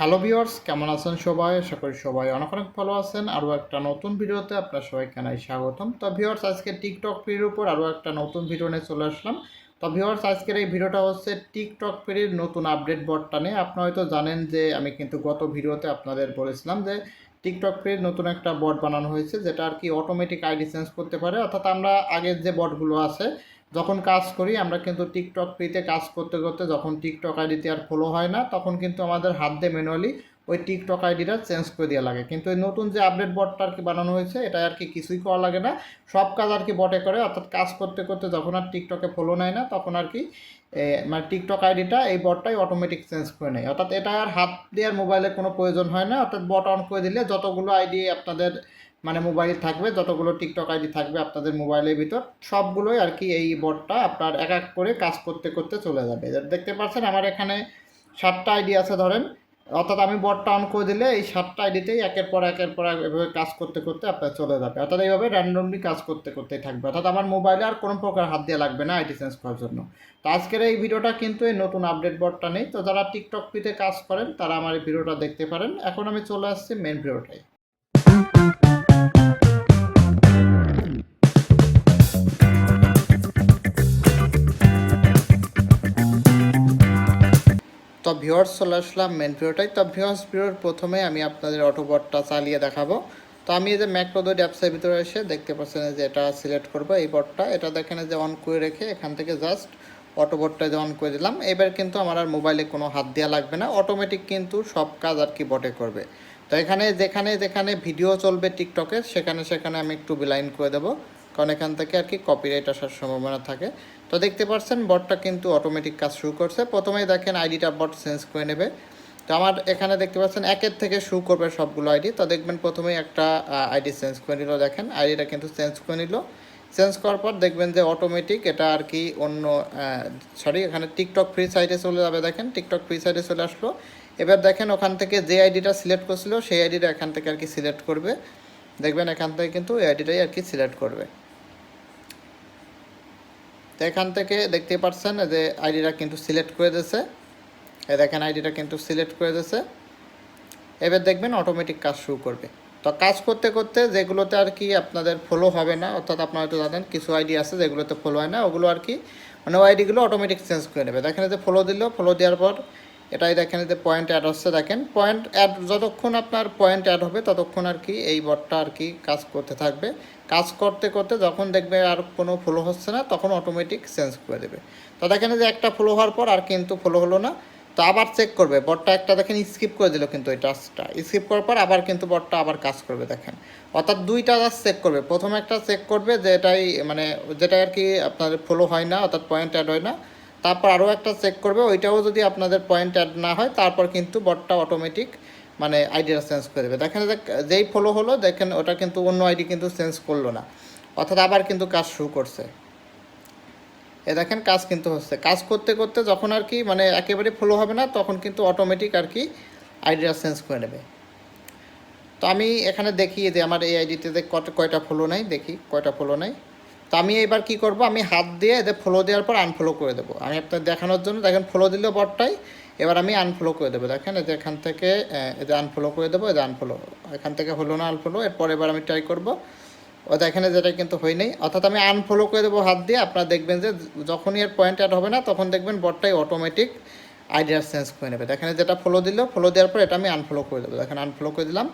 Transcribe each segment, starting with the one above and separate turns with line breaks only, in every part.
Hello viewers কেমন আছেন সবাই? আশা করি সবাই অনেক অনেক ভালো আছেন। আরও একটা নতুন ভিডিওতে আপনার সবাইকে জানাই স্বাগতম। তো ভিউয়ার্স আজকে টিকটক ফ্রির উপর আরও একটা নতুন ভিডিও নিয়ে চলে আসলাম। তো ভিউয়ার্স আজকের এই ভিডিওটা হচ্ছে টিকটক ফ্রির নতুন আপডেট বটটা নিয়ে। আপনারা হয়তো জানেন যে আমি কিন্তু গত ভিডিওতে আপনাদের বলেছিলাম যে টিকটক ফ্রির নতুন একটা বট বানানো হয়েছে, যেটা আর কি অটোমেটিক আইডি চেঞ্জ করতে পারে। অর্থাৎ আমরা আগের যে বটগুলো আছে যখন কাজ করি, আমরা কিন্তু টিকটক ফ্রিতে কাজ করতে করতে যখন টিকটক আইডিতে আর ফলো হয় না, তখন কিন্তু আমাদের হাত দিয়ে ম্যানুয়ালি ওই টিকটক আইডিটা চেঞ্জ করে দেওয়া লাগে। কিন্তু এই নতুন যে আপডেট বটটা আর কি বানানো হয়েছে, এটা আর কি কিছুই করা লাগে না। সব কাজ আর কি বটে করে, অর্থাৎ কাজ করতে করতে যখন আর টিকটকে ফলো নেয় না, তখন আর কি মানে টিকটক আইডিটা এই বটটাই অটোমেটিক চেঞ্জ করে নেয়। অর্থাৎ এটা আর হাত দিয়ে আর মোবাইলে কোনো প্রয়োজন হয় না। অর্থাৎ বট অন করে দিলে যতগুলো আইডি আপনাদের মানে মোবাইল থাকবে, যতগুলো টিকটক আইডি থাকবে আপনাদের মোবাইলের ভিতর, সবগুলোই আর কি এই বটটা আপনার এক এক করে কাজ করতে করতে চলে যাবে। দেখতে পাচ্ছেন আমার এখানে সাতটা আইডি আছে ধরেন, অর্থাৎ আমি বটটা অন করে দিলে এই সাতটা আইডিতেই একের পর একের পর এভাবে কাজ করতে করতে আপনার চলে যাবে। অর্থাৎ এইভাবে র্যান্ডমলি কাজ করতে করতেই থাকবে। অর্থাৎ আমার মোবাইলে আর কোনো প্রকার হাত দিয়ে লাগবে না আইডি চেঞ্জ করার জন্য। তো আজকের এই ভিডিওটা কিন্তু এই নতুন আপডেট বটটা নেই। তো যারা টিকটক পিতে কাজ করেন, তারা আমার এই ভিডিওটা দেখতে পারেন। এখন আমি চলে আসছি মেন ভিডিওটাই তো ভিউয়ার্স, চলে আসলাম মেন ভিডিওটাই তো ভিউয়ার্স ভিডিওর প্রথমে আমি আপনাদের অটোবটটা চালিয়ে দেখাবো। তো আমি এই যে ম্যাক্রোদোড অ্যাপসের ভিতরে এসে দেখতে পাচ্ছেন যে এটা সিলেক্ট করব এই বটটা। এটা দেখেন যে অন করে রেখে এখান থেকে জাস্ট অটোবটটা যে অন করে দিলাম। এবার কিন্তু আমার আর মোবাইলে কোনো হাত দেওয়া লাগবে না। অটোমেটিক কিন্তু সব কাজ আর কি বটে করবে। তো এখানে, যেখানে যেখানে ভিডিও চলবে টিকটকে সেখানে সেখানে আমি একটু বিলাইন করে দেবো। কারণ এখান থেকে আর কি কপিরাইট আসার সম্ভাবনা থাকে। তো দেখতে পাচ্ছেন বটটা কিন্তু অটোমেটিক কাজ শুরু করছে। প্রথমেই দেখেন আইডিটা বট চেঞ্জ করে নেবে। তো আমার এখানে দেখতে পাচ্ছেন, একের থেকে শুরু করবে সবগুলো আইডি। তো দেখবেন প্রথমেই একটা আইডি চেঞ্জ করে নিল, দেখেন। আইডিটা কিন্তু চেঞ্জ করে নিল। চেঞ্জ করার পর দেখবেন যে অটোমেটিক এটা আর কি অন্য সরি এখানে টিকটক ফ্রি সাইডে চলে যাবে, দেখেন। টিকটক ফ্রি সাইডে চলে আসলো। এবার দেখেন ওখান থেকে যে আইডিটা সিলেক্ট করছিল, সেই আইডিটা এখান থেকে আর কি সিলেক্ট করবে। দেখবেন এখান থেকে কিন্তু এই আইডিটাই আর কি সিলেক্ট করবে। তো এখান থেকে দেখতে পাচ্ছেন যে আইডিটা কিন্তু সিলেক্ট করে দিয়েছে। এ দেখেন আইডিটা কিন্তু সিলেক্ট করে দিয়েছে। এবার দেখবেন অটোমেটিক কাজ শুরু করবে। তো কাজ করতে করতে যেগুলোতে আর কি আপনাদের ফলো হবে না, অর্থাৎ আপনারা হয়তো জানেন কিছু আইডি আছে যেগুলোতে ফলো হয় না, ওগুলো আর কি মানে ওই আইডিগুলো অটোমেটিক চেঞ্জ করে নেবে। দেখেন যে ফলো দিল ফলো দেওয়ার পর এটাই দেখেন যে পয়েন্ট অ্যাড হচ্ছে দেখেন। পয়েন্ট অ্যাড যতক্ষণ আপনার পয়েন্ট অ্যাড হবে, ততক্ষণ আর কি এই বটটা আর কি কাজ করতে থাকবে। কাজ করতে করতে যখন দেখবে আর কোনো ফলো হচ্ছে না, তখন অটোমেটিক চেঞ্জ করে দেবে। তো দেখেন যে একটা ফলো হওয়ার পর আর কিন্তু ফলো হলো না। তো আবার চেক করবে। বটটা একটা দেখেন স্কিপ করে দিল কিন্তু এই টাস্কটা স্কিপ করার পর আবার কিন্তু বটটা আবার কাজ করবে, দেখেন। অর্থাৎ দুইটা জাস্ট চেক করবে। প্রথমে একটা চেক করবে যে এটাই মানে যেটা আর কি আপনার ফলো হয় না, অর্থাৎ পয়েন্ট অ্যাড হয় না। তারপর আরও একটা চেক করবে, ওইটাও যদি আপনাদের পয়েন্ট অ্যাড না হয়, তারপর কিন্তু বটটা অটোমেটিক মানে আইডিটা চেঞ্জ করে দেবে। দেখেন যেই ফলো হলো, দেখেন ওটা কিন্তু অন্য আইডি কিন্তু চেঞ্জ করল না। অর্থাৎ আবার কিন্তু কাজ শুরু করছে। এ দেখেন কাজ কিন্তু হচ্ছে। কাজ করতে করতে যখন আর কি মানে একেবারে ফলো হবে না, তখন কিন্তু অটোমেটিক আর কি আইডিটা চেঞ্জ করে নেবে। তো আমি এখানে দেখি যে আমার এই আইডিতে কত কয়টা ফলো নাই, দেখি কয়টা ফলো নাই। তো আমি এবার কি করব? আমি হাত দিয়ে এদের ফলো দেওয়ার পর আনফলো করে দেবো। আমি আপনার দেখানোর জন্য, দেখেন ফলো দিল বটটাই, এবার আমি আনফলো করে দেবো। দেখেন যে এখান থেকে এদের আনফলো করে দেবো যে আনফলো এখান থেকে হলো না আনফলো এরপর এবার আমি ট্রাই করব। ও দেখেন যেটা কিন্তু হয় নাই অর্থাৎ আমি আনফলো করে দেবো হাত দিয়ে, আপনারা দেখবেন যে যখনই এর পয়েন্ট অ্যাড হবে না, তখন দেখবেন বটটাই অটোমেটিক আইডিয়া চেঞ্জ করে নেবে। দেখেন যেটা ফলো দিল ফলো দেওয়ার পর এটা আমি আনফলো করে দেবো। দেখেন আনফলো করে দিলাম।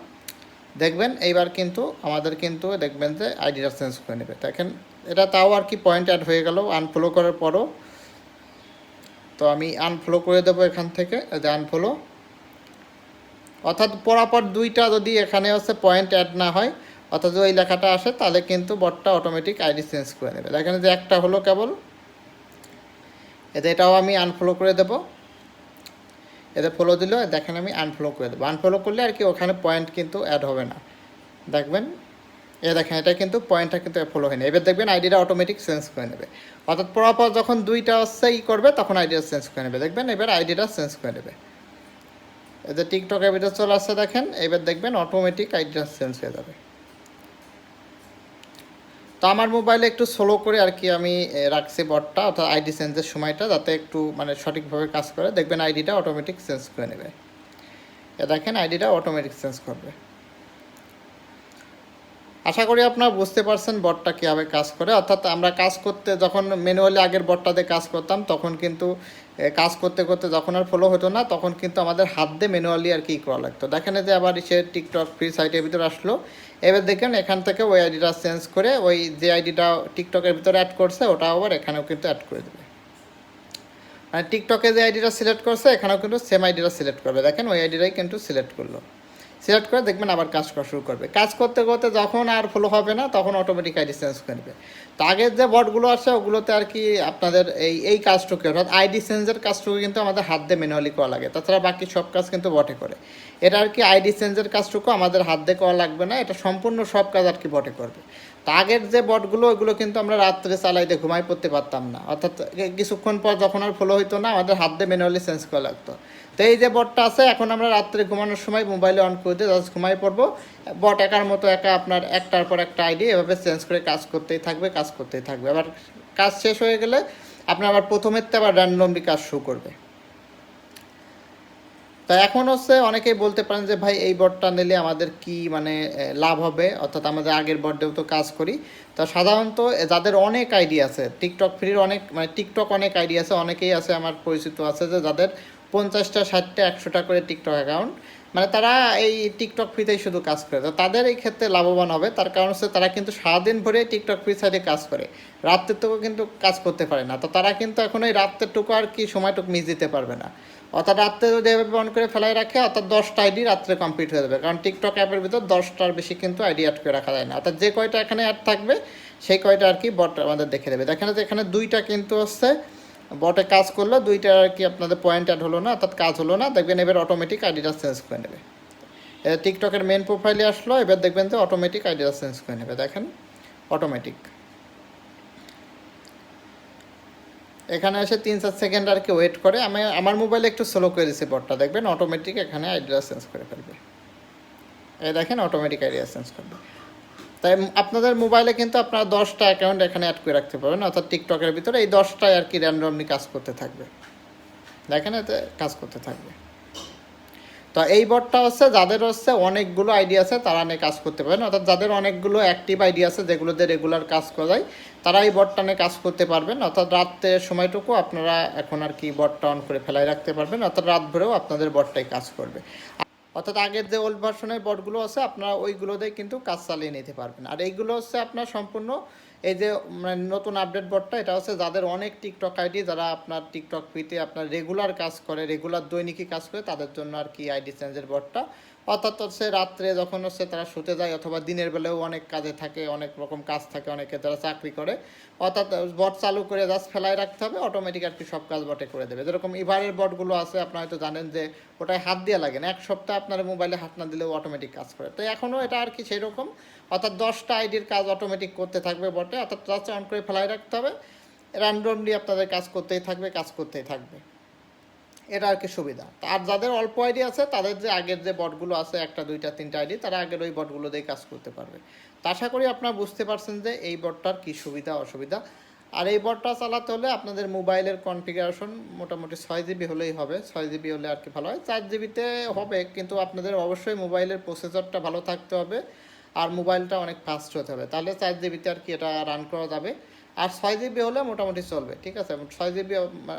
দেখবেন এইবার কিন্তু আমাদের কিন্তু দেখবেন যে আইডিটা চেঞ্জ করে নেবে। দেখেন এটা তাও আর কি পয়েন্ট অ্যাড হয়ে গেল আনফলো করার পরও। তো আমি আনফলো করে দেবো এখান থেকে যে আনফলো অর্থাৎ পরাপর দুইটা যদি এখানে হচ্ছে পয়েন্ট অ্যাড না হয়, অর্থাৎ ওই লেখাটা আসে, তাহলে কিন্তু বটটা অটোমেটিক আইডি চেঞ্জ করে নেবে। দেখেন যে একটা হলো কেবল। এতে এটাও আমি আনফলো করে দেবো। এতে ফলো দিল, দেখেন আমি আনফলো করে দেবো। আনফলো করলে আর কি ওখানে পয়েন্ট কিন্তু অ্যাড হবে না। দেখবেন এ দেখেন, এটা কিন্তু পয়েন্টটা কিন্তু ফলো হয়নি। এবার দেখবেন আইডিটা অটোমেটিক চেঞ্জ করে নেবে। অর্থাৎ পরপর যখন দুইটা হচ্ছে ই করবে, তখন আইডিটা চেঞ্জ করে নেবে। দেখবেন এবার আইডিটা চেঞ্জ করে নেবে। এই যে টিকটকের ভিতরে চলে আসছে, দেখেন, এবার দেখবেন অটোমেটিক আইডিটা চেঞ্জ হয়ে যাবে। তো আমার মোবাইলে একটু স্লো করে আর কি আমি রাখছি বটটা, অর্থাৎ আইডি চেঞ্জের সময়টা, যাতে একটু মানে সঠিকভাবে কাজ করে। দেখবেন আইডিটা অটোমেটিক চেঞ্জ করে নেবে। এ, দেখেন আইডিটা অটোমেটিক চেঞ্জ করবে। আশা করি আপনারা বুঝতে পারছেন বটটা কীভাবে কাজ করে। অর্থাৎ আমরা কাজ করতে যখন ম্যানুয়ালি আগের বটটাতে কাজ করতাম, তখন কিন্তু কাজ করতে করতে যখন আর ফলো হতো না, তখন কিন্তু আমাদের হাত দিয়ে ম্যানুয়ালি আর কি করা লাগতো। দেখেন যে আবার সে টিকটক ফ্রি সাইটের ভিতরে আসলো। এবার দেখেন এখান থেকে ওই আইডিটা চেঞ্জ করে, ওই যে আইডিটা টিকটকের ভিতরে অ্যাড করছে, ওটা আবার এখানেও কিন্তু অ্যাড করে দেবে। মানে টিকটকে যে আইডিটা সিলেক্ট করছে, এখানেও কিন্তু সেম আইডিটা সিলেক্ট করবে। দেখেন ওই আইডিটাই কিন্তু সিলেক্ট করল। সিলেক্ট করে দেখবেন আবার কাজ করা শুরু করবে। কাজ করতে করতে যখন আর ফলো হবে না, তখন অটোমেটিক আইডি চেঞ্জ করবে। তো আগের যে বটগুলো আছে, ওগুলোতে আর কি আপনাদের এই এই কাজটুকু, অর্থাৎ আইডি চেঞ্জের কাজটুকু কিন্তু আমাদের হাত দিয়ে ম্যানুয়ালি করা লাগে। তাছাড়া বাকি সব কাজ কিন্তু বটে করে। এটা আর কি আইডি চেঞ্জের কাজটুকু আমাদের হাত দিয়ে করা লাগবে না, এটা সম্পূর্ণ সব কাজ আর কি বটে করবে। তো আগের যে বটগুলো ওগুলো কিন্তু আমরা রাত্রে চালাইতে ঘুমাই পড়তে পারতাম না। অর্থাৎ কিছুক্ষণ পর যখন আর ফলো হইতো না, আমাদের হাত দিয়ে ম্যানুয়ালি চেঞ্জ করা লাগতো। তো এই যে বটটা আছে, এখন আমরা রাত্রে ঘুমানোর সময় মোবাইলে অন করে দিয়ে জাস্ট ঘুমাই পড়ব। বট একার মতো একা আপনার একটার পর একটা আইডি এভাবে চেঞ্জ করে কাজ করতেই থাকবে, কাজ করতেই থাকবে। আবার কাজ শেষ হয়ে গেলে আপনার আবার প্রথমের তো আবার র্যান্ডমলি কাজ শুরু করবে। তা এখন হচ্ছে অনেকেই বলতে পারেন যে, ভাই, এই বটটা নিলে আমাদের কি মানে লাভ হবে? অর্থাৎ আমাদের আগের বটেও তো কাজ করি। তা সাধারণত যাদের অনেক আইডি আছে টিকটক ফ্রির অনেক মানে টিকটক অনেক আইডি আছে, অনেকেই আছে, আমার পরিচিত আছে যে, যাদের পঞ্চাশটা, ষাটটা, একশোটা করে টিকটক অ্যাকাউন্ট মানে তারা এই টিকটক ফ্রিতেই শুধু কাজ করে। তো তাদের এই ক্ষেত্রে লাভবান হবে। তার কারণ হচ্ছে তারা কিন্তু সারাদিন ভরে টিকটক ফ্রি সাইডে কাজ করে। রাত্রেরটুকু কিন্তু কাজ করতে পারে না। তো তারা কিন্তু এখন ওই রাত্রেরটুকু আর কি সময়টুকু মিস দিতে পারবে না। অর্থাৎ রাত্রে যদি এভাবে অন করে ফেলাই রাখে, অর্থাৎ দশটা আইডি রাত্রে কমপ্লিট হয়ে যাবে। কারণ টিকটক অ্যাপের ভিতর দশটার বেশি কিন্তু আইডি অ্যাড করে রাখা যায় না। অর্থাৎ যে কয়টা এখানে অ্যাড থাকবে, সেই কয়টা আর কি বট আমাদের দেখে দেবে। দেখেন এখানে দুইটা কিন্তু হচ্ছে বটে কাজ করল, দুইটা আর কি আপনাদের পয়েন্ট অ্যাড হলো না, অর্থাৎ কাজ হলো না, দেখবেন এবার অটোমেটিক আইডিটা চেঞ্জ করে নেবে। টিকটকের মেন প্রোফাইলে আসলো, এবার দেখবেন যে অটোমেটিক আইডিটা চেঞ্জ করে নেবে, দেখেন অটোমেটিক এখানে এসে তিন চার সেকেন্ড আর কি ওয়েট করে, আমি, আমার মোবাইলে একটু স্লো করে দিচ্ছি বটটা দেখবেন অটোমেটিক এখানে আইডিয়া চেঞ্জ করে ফেলবে। এই দেখেন অটোমেটিক আইডিয়া চেঞ্জ করবে। তাই আপনাদের মোবাইলে কিন্তু আপনারা দশটা অ্যাকাউন্ট এখানে অ্যাড করে রাখতে পারবেন, অর্থাৎ টিকটকের ভিতরে এই দশটায় আর কি র্যান্ডমলি কাজ করতে থাকবে। দেখেন এতে কাজ করতে থাকবে। তো এই বটটা হচ্ছে, যাদের হচ্ছে অনেকগুলো আইডিয়া আছে, তারা নিয়ে কাজ করতে পারেন। অর্থাৎ যাদের অনেকগুলো অ্যাক্টিভ আইডিয়া আছে, যেগুলোতে রেগুলার কাজ করা যায়, তারা এই বটটা নিয়ে কাজ করতে পারবেন। অর্থাৎ রাত্রের সময়টুকু আপনারা এখন আর কি বটটা অন করে ফেলাই রাখতে পারবেন। অর্থাৎ রাত ভরেও আপনাদের বটটাই কাজ করবে। অর্থাৎ আগের যে ওল্ড ভার্সনের বোর্ডগুলো আছে, আপনারা ওইগুলো দিয়ে কিন্তু কাজ চালিয়ে নিতে পারবেন। আর এইগুলো হচ্ছে আপনার সম্পূর্ণ এই যে মানে নতুন আপডেট বোর্ডটা এটা হচ্ছে যাদের অনেক টিকটক আইডি যারা আপনার টিকটক পিতে আপনার রেগুলার কাজ করে রেগুলার দৈনিকই কাজ করে, তাদের জন্য আর কি আইডি চেঞ্জের বটটা অর্থাৎ হচ্ছে রাত্রে যখন হচ্ছে তারা শুতে যায় অথবা দিনের বেলাও অনেক কাজে থাকে, অনেক রকম কাজ থাকে, অনেকে তারা চাকরি করে, অর্থাৎ বট চালু করে জাস্ট ফেলায় রাখতে হবে অটোমেটিক আর কি সব কাজ বটে করে দেবে। যেরকম ইভারের বটগুলো আছে, আপনারা হয়তো জানেন যে ওটায় হাত দিয়ে লাগে না, এক সপ্তাহ আপনার মোবাইলে হাত না দিলেও অটোমেটিক কাজ করে। তো এখনও এটা আর কি সেই রকম অর্থাৎ দশটা আইডির কাজ অটোমেটিক করতে থাকবে বটে, অর্থাৎ জাস্ট অন করে ফেলায় রাখতে হবে। র্যান্ডমলি আপনাদের কাজ করতেই থাকবে, কাজ করতেই থাকবে। এটা আর কি সুবিধা। আর যাদের অল্প আইডি আছে, তাদের যে আগের যে বটগুলো আছে, একটা, দুইটা, তিনটা আইডি, তারা আগের ওই বটগুলো দিয়ে কাজ করতে পারবে। তা আশা করি আপনারা বুঝতে পারছেন যে এই বটটার কী সুবিধা, অসুবিধা। আর এই বটটা চালাতে হলে আপনাদের মোবাইলের কনফিগারেশন মোটামুটি ছয় জিবি হলেই হবে। ছয় জিবি হলে আর কি ভালো হয়। চার জিবিতে হবে, কিন্তু আপনাদের অবশ্যই মোবাইলের প্রসেসরটা ভালো থাকতে হবে। আর মোবাইলটা অনেক ফাস্ট হতে হবে। তাহলে চার জিবিতে আর কি এটা রান করা যাবে। আর ছয় জিবি হলে মোটামুটি চলবে, ঠিক আছে? ছয় জিবি,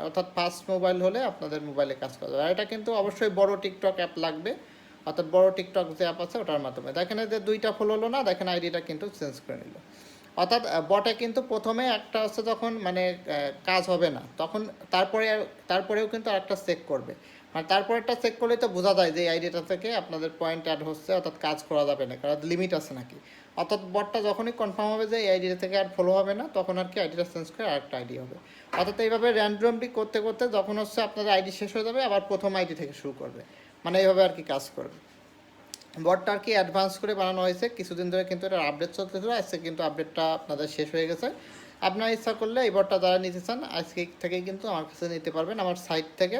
অর্থাৎ ফাস্ট মোবাইল হলে আপনাদের মোবাইলে কাজ করা যাবে। আর এটা কিন্তু অবশ্যই বড় টিকটক অ্যাপ লাগবে, অর্থাৎ বড় টিকটক যে অ্যাপ আছে ওটার মাধ্যমে। দেখেন যে দুইটা ফলো হলো না, দেখেন আইডিটা কিন্তু চেঞ্জ করে নিল। অর্থাৎ বটে কিন্তু প্রথমে একটা হচ্ছে যখন মানে কাজ হবে না, তখন তারপরে, তারপরেও কিন্তু আরেকটা চেক করবে। মানে তারপরেরটা চেক করলে তো বোঝা যায় যে এই আইডিটা থেকে আপনাদের পয়েন্ট অ্যাড হচ্ছে, অর্থাৎ কাজ করা যাবে না, কারণ লিমিট আছে নাকি। অর্থাৎ বটটা যখনই কনফার্ম হবে যে এই আইডিটা থেকে আর ফলো হবে না, তখন আর কি আইডিটা চেঞ্জ করে আরেকটা আইডি হবে। অর্থাৎ এইভাবে র্যান্ডমলি করতে করতে যখন হচ্ছে আপনাদের আইডি শেষ হয়ে যাবে, আবার প্রথম আইডি থেকে শুরু করবে। মানে এইভাবে আর কি কাজ করবে। বটটা আর কি অ্যাডভান্স করে বানানো হয়েছে, কিছুদিন ধরে কিন্তু এটা আপডেট চলতেছিল, আজকে কিন্তু আপডেটটা আপনাদের শেষ হয়ে গেছে। আপনার ইচ্ছা করলে এই বটটা যারা নিতে চান, আজকে থেকেই কিন্তু আমার কাছে নিতে পারবেন, আমার সাইট থেকে।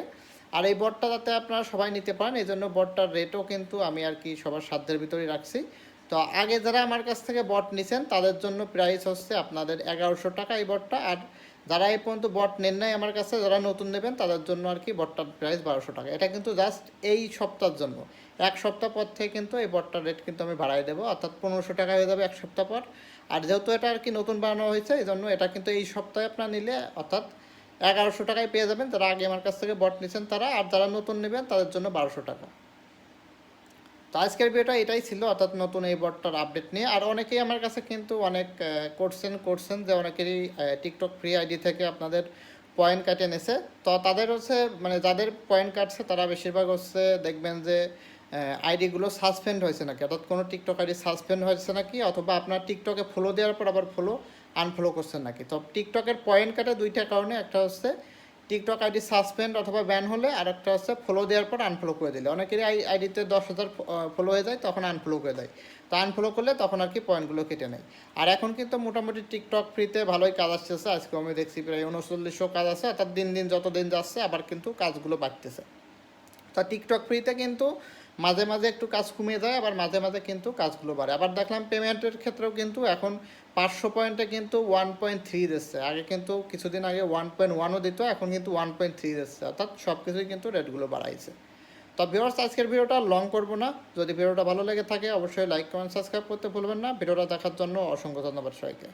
আর এই বটটা যাতে আপনারা সবাই নিতে পারেন, এই জন্য বটটার রেটও কিন্তু আমি আর কি সবার সাধ্যের ভিতরেই রাখছি। তো আগে যারা আমার কাছ থেকে বট নিছেন, তাদের জন্য প্রাইস হচ্ছে আপনাদের এগারোশো টাকা এই বটটা। আর যারা এই পর্যন্ত বট নেন নাই আমার কাছে, যারা নতুন নেবেন, তাদের জন্য আর কি বটটার প্রাইস বারোশো টাকা। এটা কিন্তু জাস্ট এই সপ্তাহের জন্য। এক সপ্তাহ পর থেকে কিন্তু এই বটটার রেট কিন্তু আমি বাড়াই দেবো। অর্থাৎ পনেরোশো টাকা হয়ে যাবে এক সপ্তাহ পর। আর যেহেতু এটা আর কি নতুন বানানো হয়েছে, এই জন্য এটা কিন্তু এই সপ্তাহে আপনার নিলে, অর্থাৎ এগারোশো টাকায় পেয়ে যাবেন। যারা আগে আমার কাছ থেকে বট নিচ্ছেন তারা, আর যারা নতুন নেবেন তাদের জন্য বারোশো টাকা। তো আজকের ভিডিওটা এটাই ছিল, অর্থাৎ নতুন এই বটটার আপডেট নিয়ে। আর অনেকেই আমার কাছে কিন্তু অনেক করছেন করছেন যে অনেকেরই টিকটক ফ্রি আইডি থেকে আপনাদের পয়েন্ট কাটে নেছে। তো তাদের হচ্ছে মানে যাদের পয়েন্ট কাটছে তারা বেশিরভাগ হচ্ছে দেখবেন যে আইডিগুলো সাসপেন্ড হয়েছে নাকি? অর্থাৎ কোনো টিকটক আইডি সাসপেন্ড হয়েছে নাকি? অথবা আপনার টিকটকে ফলো দেওয়ার পর আবার ফলো আনফলো করছেন নাকি? তো টিকটকের পয়েন্ট কাটে দুইটা কারণে। একটা হচ্ছে টিকটক আইডি সাসপেন্ড অথবা ব্যান হলে, আর একটা হচ্ছে ফলো দেওয়ার পর আনফলো করে দিলে। অনেকেরই আই আইডিতে দশ হাজার ফলো হয়ে যায়, তখন আনফলো করে দেয়। তো আনফলো করলে তখন আর কি পয়েন্টগুলো কেটে নেয়। আর এখন কিন্তু মোটামুটি টিকটক ফ্রিতে ভালোই কাজ আসতেছে। আজকে আমি দেখছি প্রায় উনচল্লিশশো কাজ আছে, অর্থাৎ দিন দিন যত দিন যাচ্ছে, আবার কিন্তু কাজগুলো বাড়তেছে। তা টিকটক ফ্রিতে কিন্তু মাঝে মাঝে একটু কাজ কমিয়ে যায় আবার মাঝে মাঝে কিন্তু কাজগুলো বাড়ে। আবার দেখলাম পেমেন্টের ক্ষেত্রেও কিন্তু এখন পাঁচশো পয়েন্টে কিন্তু ওয়ান পয়েন্ট থ্রি দিচ্ছে আগে কিন্তু কিছুদিন আগে ওয়ান পয়েন্ট ওয়ানও দিত, এখন কিন্তু ওয়ান পয়েন্ট থ্রি দিচ্ছে অর্থাৎ সব কিছুই কিন্তু রেটগুলো বাড়াইছে। তো ভিউয়ার্স আজকের ভিডিওটা লং করব না। যদি ভিডিওটা ভালো লেগে থাকে, অবশ্যই লাইক কমেন্ট সাবস্ক্রাইব করতে ভুলবেন না। ভিডিওটা দেখার জন্য অসংখ্য ধন্যবাদ সবাইকে।